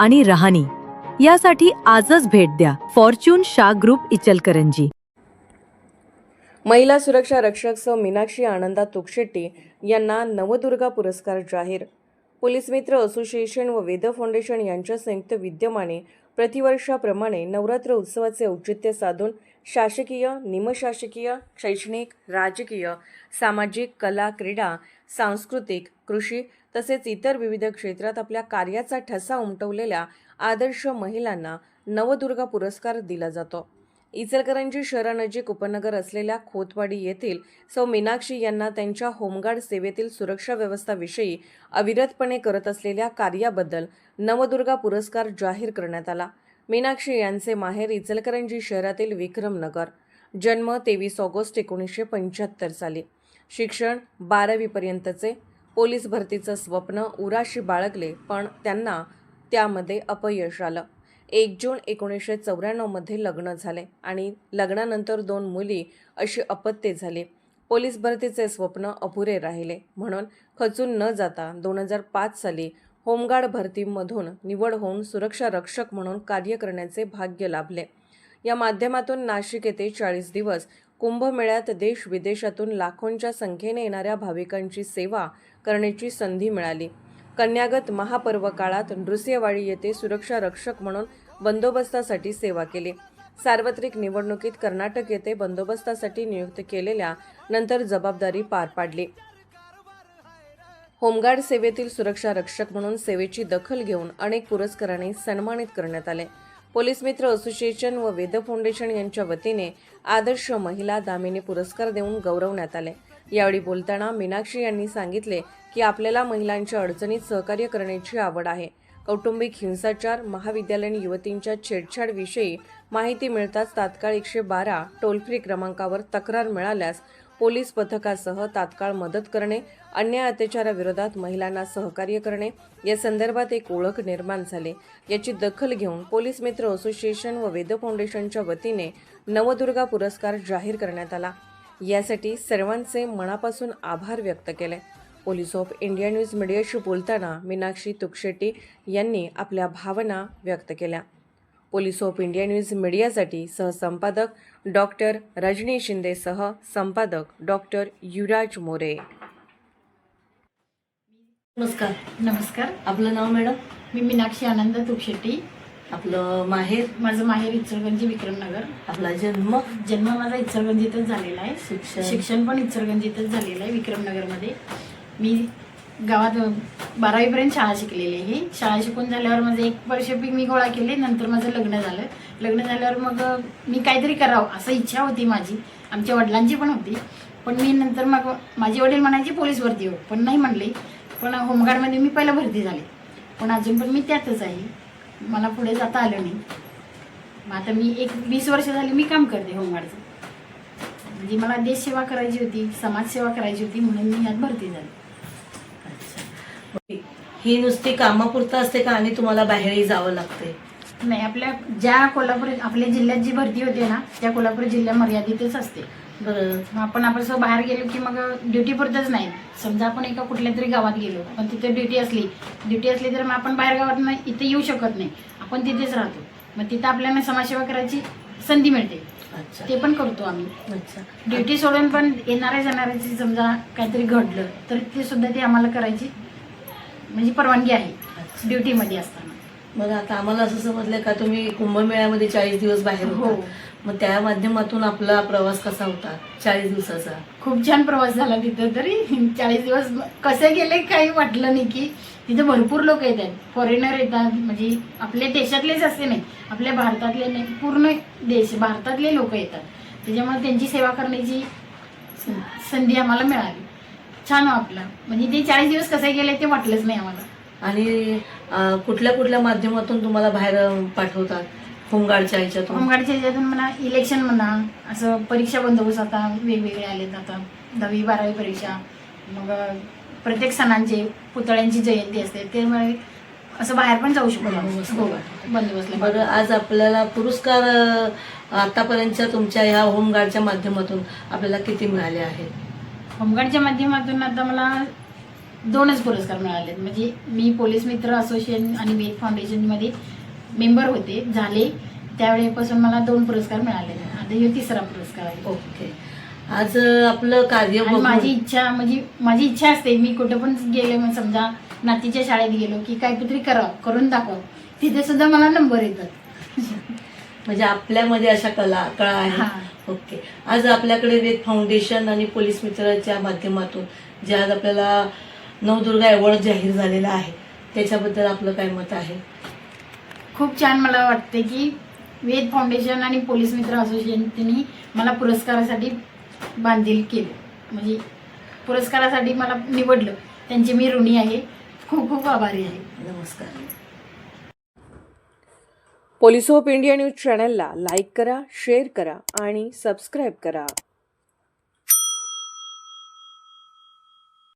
आणि रहाणी. यासाठी आजच भेट द्या. फॉर्च्यून शा ग्रुप इचलकरंजी. महिला सुरक्षा रक्षक सौ मीनाक्षी आनंदा तुकशेट्टी यांना नवदुर्गा पुरस्कार जाहीर. पोलीस मित्र असोसिएशन व वेद फाउंडेशन यांच्या संयुक्त विद्यमाने प्रतिवर्षाप्रमाणे नवरात्र उत्सवाचे औचित्य साधून शासकीय निमशासकीय शैक्षणिक राजकीय सामाजिक कला क्रीडा सांस्कृतिक कृषी तसेच इतर विविध क्षेत्रात आपल्या कार्याचा ठसा उमटवलेल्या आदर्श महिलांना नवदुर्गा पुरस्कार दिला जातो. इचलकरंजी शहरानजीक उपनगर असलेल्या खोतवाडी येथील सौ मीनाक्षी यांना त्यांच्या होमगार्ड सेवेतील सुरक्षा व्यवस्थाविषयी अविरतपणे करत असलेल्या कार्याबद्दल नवदुर्गा पुरस्कार जाहीर करण्यात आला. मीनाक्षी यांचे माहेर इचलकरंजी शहरातील विक्रमनगर जन्म तेवीस ऑगस्ट एकोणीसशे पंच्याहत्तर साली. शिक्षण बारावीपर्यंतचे पोलीस भरतीचं स्वप्न उराशी बाळगले पण त्यांना त्यामध्ये अपयश आलं. एक जून एकोणीसशे चौऱ्याण्णवमध्ये लग्न झाले आणि लग्नानंतर दोन मुली अशी अपत्ये झाली. पोलीस भरतीचे स्वप्न अपुरे राहिले म्हणून खचून न जाता दोन हजार पाच साली होमगार्ड भरतीमधून निवड होऊन सुरक्षा रक्षक म्हणून कार्य करण्याचे भाग्य लाभले. या माध्यमातून नाशिक येथे चाळीस दिवस कुंभमेळ्यात देश विदेशातून लाखोंच्या संख्येने येणाऱ्या भाविकांची सेवा करण्याची संधी मिळाली. कन्यागत महापर्व काळात नृसिंहवाडी येथे सुरक्षा रक्षक म्हणून बंदोबस्तासाठी सेवा केली. सार्वत्रिक निवडणुकीत कर्नाटक येथे बंदोबस्तासाठी नियुक्त केलेल्या नंतर जबाबदारी पार पाडली. होमगार्ड सेवेतील सुरक्षा रक्षक म्हणून सेवेची दखल घेऊन अनेक पुरस्काराने सन्मानित करण्यात आले. पोलीस मित्र असोसिएशन व वेद फाउंडेशन यांच्या वतीने आदर्श महिला दामिनी पुरस्कार देऊन गौरवण्यात आले. यावेळी बोलताना मीनाक्षी यांनी सांगितले की आपल्याला महिलांच्या अडचणीत सहकार्य करण्याची आवड आहे. कौटुंबिक हिंसाचार महाविद्यालयीन युवतींच्या छेडछाडविषयी माहिती मिळताच तात्काळ एकशे बारा टोल फ्री क्रमांकावर तक्रार मिळाल्यास पोलीस पथकासह तात्काळ मदत करणे अन्याय अत्याचाराविरोधात महिलांना सहकार्य करणे या संदर्भात एक ओळख निर्माण झाली. याची दखल घेऊन पोलीस मित्र असोसिएशन व वेद फाउंडेशनच्या वतीने नवदुर्गा पुरस्कार जाहीर करण्यात आला. यासाठी सर्वांचे मनापासून आभार व्यक्त केले. पोलीस ऑफ इंडिया न्यूज मीडियाशी बोलताना मीनाक्षी तुकशेट्टी यांनी आपल्या भावना व्यक्त केल्या. पोलीस ऑफ इंडिया न्यूज मीडियासाठी सहसंपादक डॉक्टर रजनी शिंदेसह संपादक डॉक्टर युवराज मोरे. नमस्कार. नमस्कार. आपलं नाव मॅडम? मी मीनाक्षी आनंद तुकशेट्टी आपलं माहेर? माझं माहेर इचलगंजी विक्रमनगर. आपला जन्म? जन्म माझा इचलगंजीतच झालेला आहे. शिक्षण? शिक्षण पण इचलगंजीतच झालेलं आहे विक्रमनगरमध्ये. मी गावात बारावीपर्यंत शाळा शिकलेली आहे. शाळा शिकून झाल्यावर माझं एक वर्ष पीक मी गोळा केले नंतर माझं लग्न झालं. लग्न झाल्यावर मग मी काहीतरी करावं असं इच्छा होती माझी. आमच्या वडिलांची पण होती. पण मी नंतर मग माझे वडील म्हणायचे पोलीस भरती हो. पण नाही म्हणले. पण होमगार्डमध्ये मी पहिला भरती झाले. पण अजून पण मी त्यातच आहे. मला पुढे जाता आलं नाही. मग आता मी एक वीस वर्ष झाली मी काम करते होमगार्डचं. म्हणजे मला देशसेवा करायची होती समाजसेवा करायची होती म्हणून मी यात भरती झाली. अच्छा ही नुसती कामापुरतं असते का आणि तुम्हाला बाहेरही जावं लागते? नाही आपल्या ज्या कोल्हापूर आपल्या जिल्ह्यात जी भरती होते ना त्या कोल्हापूर जिल्ह्या मर्यादितच असते. बरं. आपण आपण असं बाहेर गेलो की मग ड्युटी पुरतच नाही. समजा आपण एका कुठल्या तरी गावात गेलो पण तिथे ड्युटी असली ड्युटी असली तर मग आपण बाहेर गावात नाही इथे येऊ शकत नाही. आपण तिथेच राहतो. मग तिथं आपल्याला समाजसेवा करायची संधी मिळते. अच्छा. ते पण करतो आम्ही. अच्छा. ड्युटी सोडून पण येणाऱ्या जाणाऱ्याची समजा काहीतरी घडलं तर ते सुद्धा ते आम्हाला करायची म्हणजे परवानगी आहे. ड्युटीमध्ये असताना. मग आता आम्हाला असं समजलं का तुम्ही कुंभमेळ्यामध्ये चाळीस दिवस बाहेर हो. मग त्या माध्यमातून आपला प्रवास कसा होता? चाळीस दिवसाचा. खूप छान प्रवास झाला तिथं तरी. चाळीस दिवस कसे गेले काही वाटलं नाही की तिथे भरपूर लोक येतात. फॉरेनर येतात म्हणजे आपल्या देशातलेच असे नाही. आपल्या भारतातले नाही. पूर्ण देश भारतातले लोक येतात. त्याच्यामुळे त्यांची सेवा करण्याची संधी आम्हाला मिळाली. छान वाटलं. म्हणजे ते चाळीस दिवस कसे गेले ते वाटलंच नाही आम्हाला. आणि कुठल्या कुठल्या माध्यमातून तुम्हाला बाहेर पाठवतात? होमगार्डच्या ह्याच्यातून. होमगार्डच्या ह्याच्यातून म्हणा इलेक्शन म्हणा असं परीक्षा बंदोबस्त आता वेगवेगळे आलेत आता. दहावी बारावी परीक्षा. मग अं, प्रत्येक सणांचे पुतळ्यांची जयंती असते. ते मग असं बाहेर पण जाऊ शकतो. बंदोबस्त हो. बंदोबस्तला बरं आज आपल्याला पुरस्कार अं, आतापर्यंतच्या तुमच्या ह्या होमगार्डच्या माध्यमातून आपल्याला किती मिळाले आहेत? होमगार्डच्या माध्यमातून आता मला दोनच पुरस्कार मिळालेत. म्हणजे मी पोलीस मित्र असोसिएशन आणि वेद फाउंडेशनमध्ये मेंबर होते झाले. त्यावेळेपासून मला दोन पुरस्कार मिळाले आता हे तिसरा पुरस्कार आहे. ओके. आज आपलं कार्य आणि माझी इच्छा म्हणजे माझी इच्छा असते मी कुठं पण गेले मग समजा नातीच्या शाळेत गेलो की काहीतरी करा करून दाखव. तिथे सुद्धा मला नंबर येतात. म्हणजे आपल्यामध्ये अशा कला कळा हा. आहेत ओके. आज आपल्याकडे वेद फाउंडेशन आणि पोलीस मित्राच्या माध्यमातून जे आज आपल्याला नवदुर्गा अवॉर्ड जाहीर झालेला आहे त्याच्याबद्दल आपलं काय मत आहे? खूप छान मला वाटते की वेद फाउंडेशन आणि पोलीस मित्र असोसिएशननी मला पुरस्कारासाठी बांधील केलं. म्हणजे पुरस्कारासाठी मला निवडलं. त्यांचे मी ऋणी आहे. खूप खूप आभारी आहे. नमस्कार. पोलीस ऑफ इंडिया न्यूज चॅनलला लाईक करा शेअर करा आणि सबस्क्राईब करा.